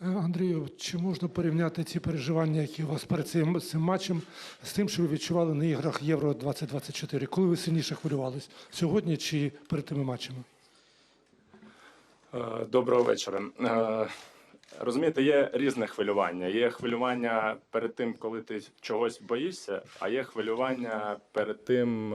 Андрію, чи можна порівняти ці переживання, які у вас перед цим, цим матчем, з тим, що ви відчували на іграх Євро 2024? Коли ви сильніше хвилювались? Сьогодні чи перед тими матчами? Е, Доброго вечора. Е, Розумієте, є різне хвилювання. Є хвилювання перед тим, коли ти чогось боїшся, а є хвилювання перед тим,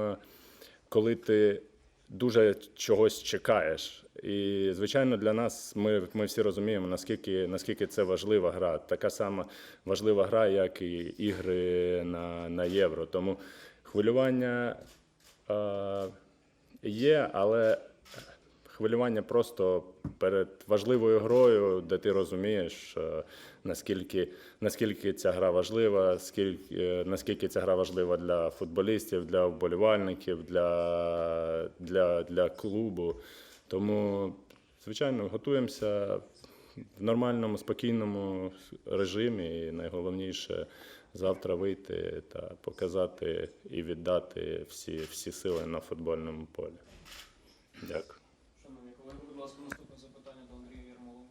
коли ти дуже чогось чекаєш. І, звичайно, для нас ми, ми всі розуміємо, наскільки, наскільки це важлива гра. Така сама важлива гра, як і ігри на, на євро. Тому хвилювання е, є, але хвилювання просто перед важливою грою, де ти розумієш, е, наскільки, наскільки ця гра важлива, скільки, е, наскільки ця гра важлива для футболістів, для вболівальників, для, для, для клубу. Тому, звичайно, готуємося в нормальному, спокійному режимі. І найголовніше завтра вийти та показати і віддати всі, всі сили на футбольному полі. Дякую. Ласка, наступне запитання до Андрія Ярмоленка.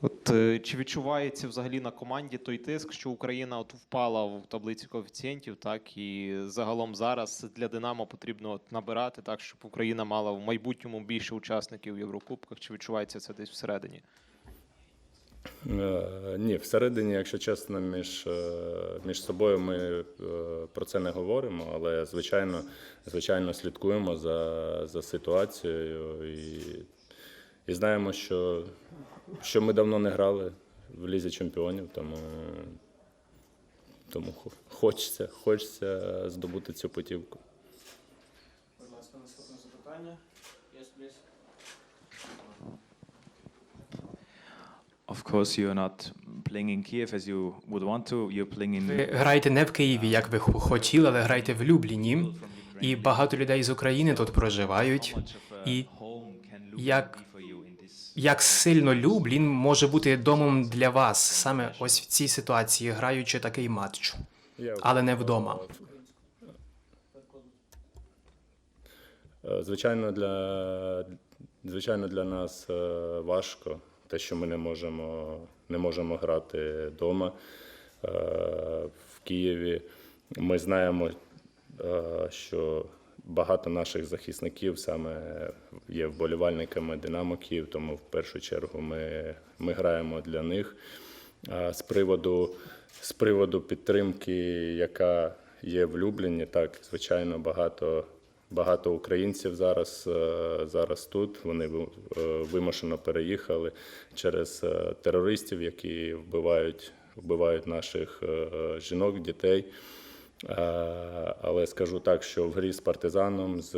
От е, чи відчувається взагалі на команді той тиск, що Україна от впала в таблиці коефіцієнтів, так і загалом зараз для Динамо потрібно от набирати так, щоб Україна мала в майбутньому більше учасників в Єврокубках? Чи відчувається це десь всередині? Е, Ні, всередині, якщо чесно, між, е, між собою ми е, про це не говоримо, але звичайно, звичайно слідкуємо за, за ситуацією і, і знаємо, що, що ми давно не грали в Лізі чемпіонів, тому, тому хочеться, хочеться здобути цю путівку. Будь ласка, наступне запитання. Of course, you're not playing in Kiev as you would want to. You're playing Ви in граєте не в Києві, як ви хотіли, але граєте в Любліні. І багато людей з України тут проживають. І як- Як сильно Люблін може бути домом для вас саме ось в цій ситуації, граючи такий матч, але не вдома. Е, Звичайно, для, звичайно, для нас е, важко те, що ми не можемо, не можемо грати вдома е, в Києві. Ми знаємо, е, що багато наших захисників саме є вболівальниками Динамо Київ, тому в першу чергу ми, ми граємо для них. А з приводу, з приводу підтримки, яка є в Любліні, так, звичайно, багато, багато українців зараз, е, зараз тут. Вони е, вимушено переїхали через е, терористів, які вбивають, вбивають наших жінок, дітей. Але скажу так, що в грі з партизаном, з,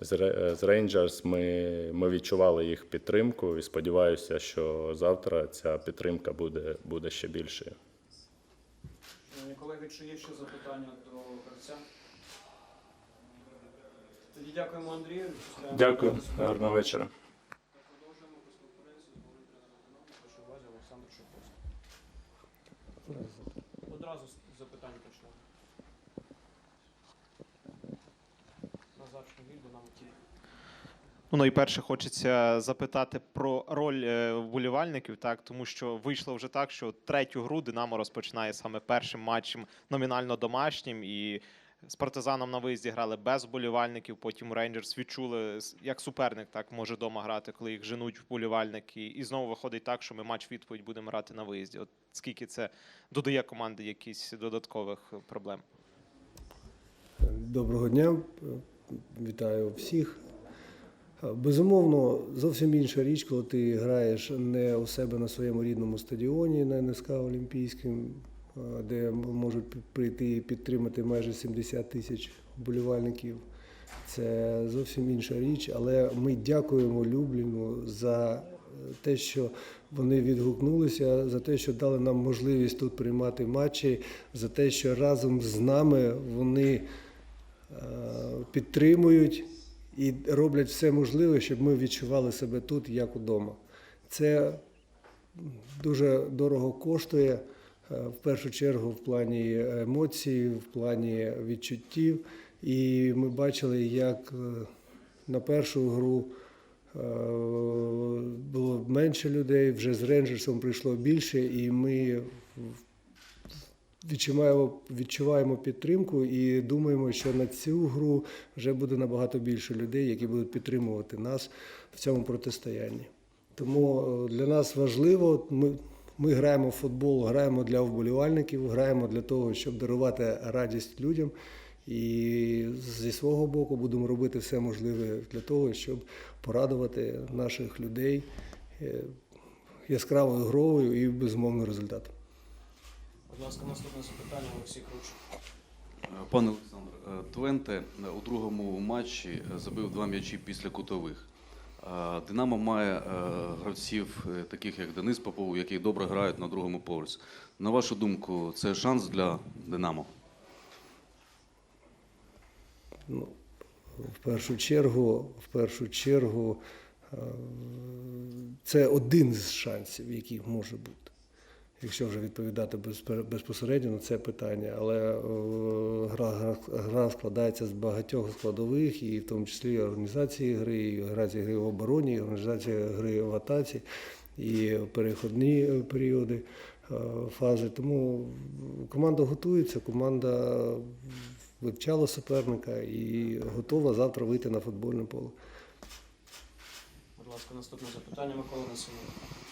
з, Рейнджерс ми, ми відчували їх підтримку і сподіваюся, що завтра ця підтримка буде, буде ще більшою. Колеги, чи є ще запитання до гравця? Тоді дякуємо Андрію. Дякую, гарного вечора. Продовжуємо прес-конференцію з голови тренера Динамо. Увазі Олександр Шиповський. Одразу з запитання почнемо. Назар Шмигіль, Динамо Київ. Ну, найперше хочеться запитати про роль е, вболівальників, так тому що вийшло вже так, що третю гру Динамо розпочинає саме першим матчем номінально домашнім, і з партизаном на виїзді грали без вболівальників. Потім Рейнджерс відчули як суперник, так може дома грати, коли їх женуть вболівальники. І знову виходить так, що ми матч відповідь будемо грати на виїзді. От скільки це додає команди якісь додаткових проблем? Доброго дня, вітаю всіх. Безумовно, зовсім інша річ, коли ти граєш не у себе на своєму рідному стадіоні на НСК Олімпійським, де можуть прийти і підтримати майже 70 тисяч вболівальників. Це зовсім інша річ, але ми дякуємо Любліну за те, що вони відгукнулися, за те, що дали нам можливість тут приймати матчі, за те, що разом з нами вони е, підтримують і роблять все можливе, щоб ми відчували себе тут як удома. Це дуже дорого коштує, е, в першу чергу в плані емоцій, в плані відчуттів. І ми бачили, як е, на першу гру е, менше людей, вже з Рейнджерсом прийшло більше, і ми відчуваємо, відчуваємо підтримку і думаємо, що на цю гру вже буде набагато більше людей, які будуть підтримувати нас в цьому протистоянні. Тому е, для нас важливо, ми, ми граємо в футбол, граємо для вболівальників, граємо для того, щоб дарувати радість людям. І зі свого боку будемо робити все можливе для того, щоб порадувати наших людей е, яскравою грою і безумовним результатом. Будь ласка, наступне запитання Олексій Круч. Пане Олександр, е, Твенте у другому матчі е, забив два м'ячі після кутових. Е, Динамо має е, гравців, е, таких як Денис Попов, які добре грають на другому поверсі. На вашу думку, це шанс для Динамо? Ну, в першу чергу, в першу чергу, це один з шансів, який може бути. Якщо вже відповідати безпосередньо на це питання, але е, гра, гра, складається з багатьох складових, і в тому числі організації гри, і організації гри в обороні, і організація гри в атаці, і переходні е, періоди е, фази. Тому команда готується, команда вивчала суперника і готова завтра вийти на футбольне поле. Будь ласка, наступне запитання Микола Насимов.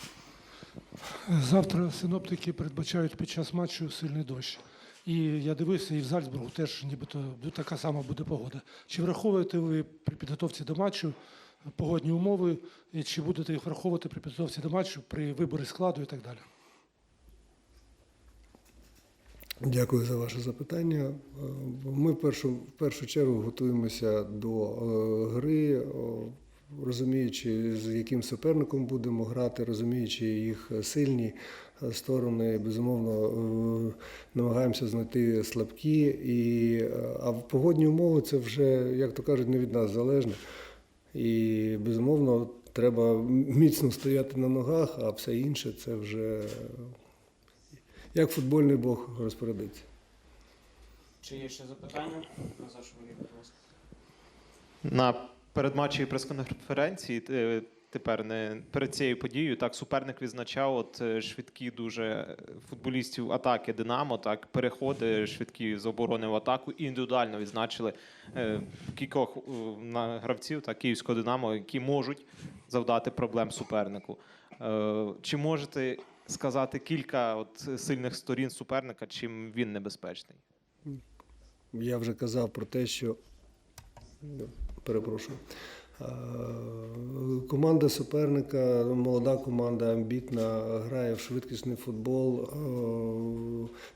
Завтра синоптики передбачають під час матчу сильний дощ. І я дивився, і в Зальцбургу теж нібито така сама буде погода. Чи враховуєте ви при підготовці до матчу погодні умови, і чи будете їх враховувати при підготовці до матчу при виборі складу і так далі? Дякую за ваше запитання. Е, Ми в першу, в першу чергу готуємося до е, гри, розуміючи, з яким суперником будемо грати, розуміючи їх сильні сторони. Безумовно, е, намагаємося знайти слабкі. І, а в погодні умови це вже, як то кажуть, не від нас залежно. І безумовно, треба міцно стояти на ногах, а все інше це вже як футбольний Бог розпорядиться. Чи є ще запитання? Назар будь ласка. На передматчевій прес-конференції е, тепер не перед цією подією так суперник відзначав от е, швидкі дуже футболістів атаки Динамо, так переходи швидкі з оборони в атаку. І індивідуально відзначили е, кількох е, на гравців так, київського Динамо, які можуть завдати проблем супернику. Е, Чи можете сказати кілька от сильних сторін суперника, чим він небезпечний? Я вже казав про те, що перепрошую. Е, Команда суперника, молода команда, амбітна, грає в швидкісний футбол, е,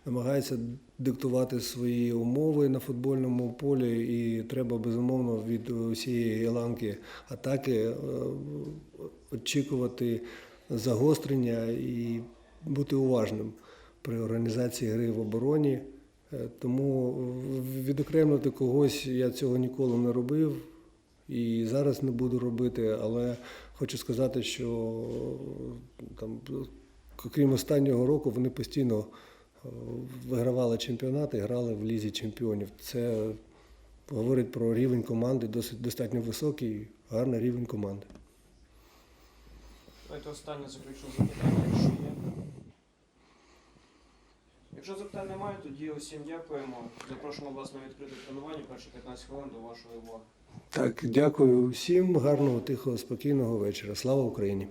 намагається диктувати свої умови на футбольному полі, і треба безумовно від усієї ланки атаки е, очікувати загострення і бути уважним при організації гри в обороні. Тому відокремлити когось я цього ніколи не робив і зараз не буду робити, але хочу сказати, що там, крім останнього року, вони постійно е, вигравали чемпіонати, грали в лізі чемпіонів. Це говорить про рівень команди, досить достатньо високий, гарний рівень команди. Давайте останнє заключне запитання, якщо є. Якщо запитань немає, тоді усім дякуємо. Запрошуємо вас на відкрите тренування. Перші 15 хвилин до вашої уваги. Так, дякую всім, гарного, тихого, спокійного вечора. Слава Україні!